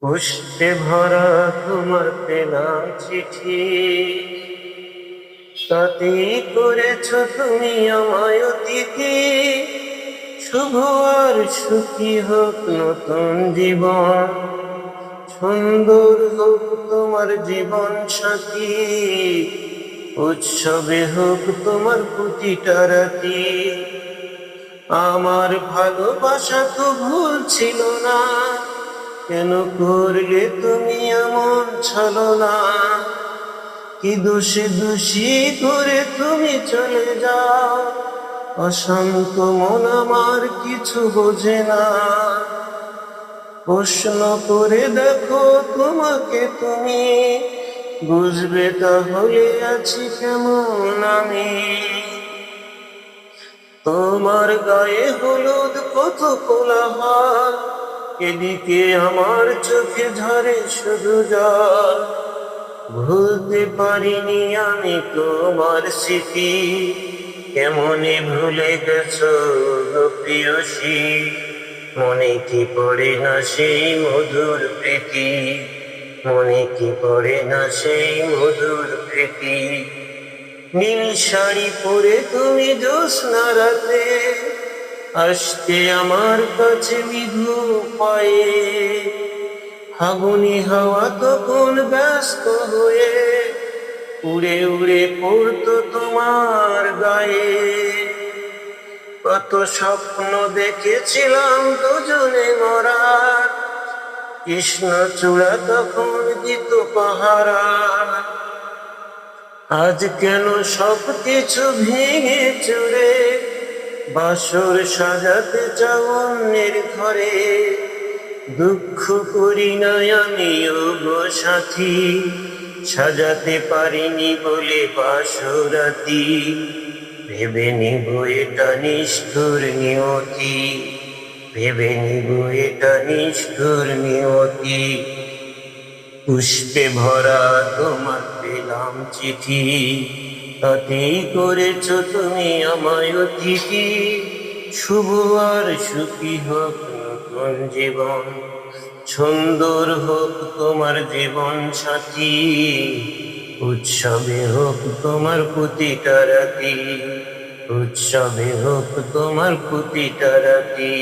পুষ্পে ভরা তোমার পেলাম চিঠি। তাতে করেছ তুমি আমায় অতিথি। শুভ আর সুখী হোক নতুন জীবন। সুন্দর হোক তোমার জীবন সাথী। উৎসবে হোক তোমার প্রতিটা রাতি। আমার ভালোবাসা তো ভুল ছিল না। কেন করলে তুমি এমন ছলো না? কি দোষে দোষী করে তুমি চলে যাও? অশান্ত মন আমার কিছু বোঝে না। প্রশ্ন করে দেখো তোমাকে তুমি। বুঝবে তাহলে আছি কেমন আমি? তোমার গায়ে হলুদ কত কোলাহল। এদিকে আমার চোখে ঝরে শুধু জল। ভুলতে পারিনি আমি তোমার স্মৃতি। কেমনে ভুলে গেছো প্রিয়সী? মনে কি পড়ে না সেই মধুর প্রীতি? মনে কি পড়ে না সেই মধুর প্রীতি? নীল শাড়ি পরে তুমি জ্যোৎস্না রাতে আসতে আমার কাছে বিধু পায়ে। হাগুনি হাওয়া তখন ব্যস্ত হয়ে উড়ে উড়ে পড়তো তোমার গায়ে। কত স্বপ্ন দেখেছিলাম দুজনে মরা। কৃষ্ণ চূড়া তখন দিত পাহারা। আজ কেন সব কিছু ভেঙে চুরে বাসর সাজাতে চাও অন্যের ঘরে, দুঃখ করি না আমি সাথী, সাজাতে পারিনি বলে বাসরাতি। ভেবে নিব এটা নিষ্ঠুর নিয়তি, ভেবে নিব এটা নিষ্ঠুর নিয়তি। পুষ্পে ভরা তোমার পেলাম চিঠি তাতেই করেছ তুমি আমায় অতিথি। শুভ আর সুখী হোক নতুন জীবন, সুন্দর হোক তোমার জীবন সাথী। উৎসবে হোক তোমার প্রতিটা রাতি, উৎসবে হোক তোমার প্রতিটা রাতি।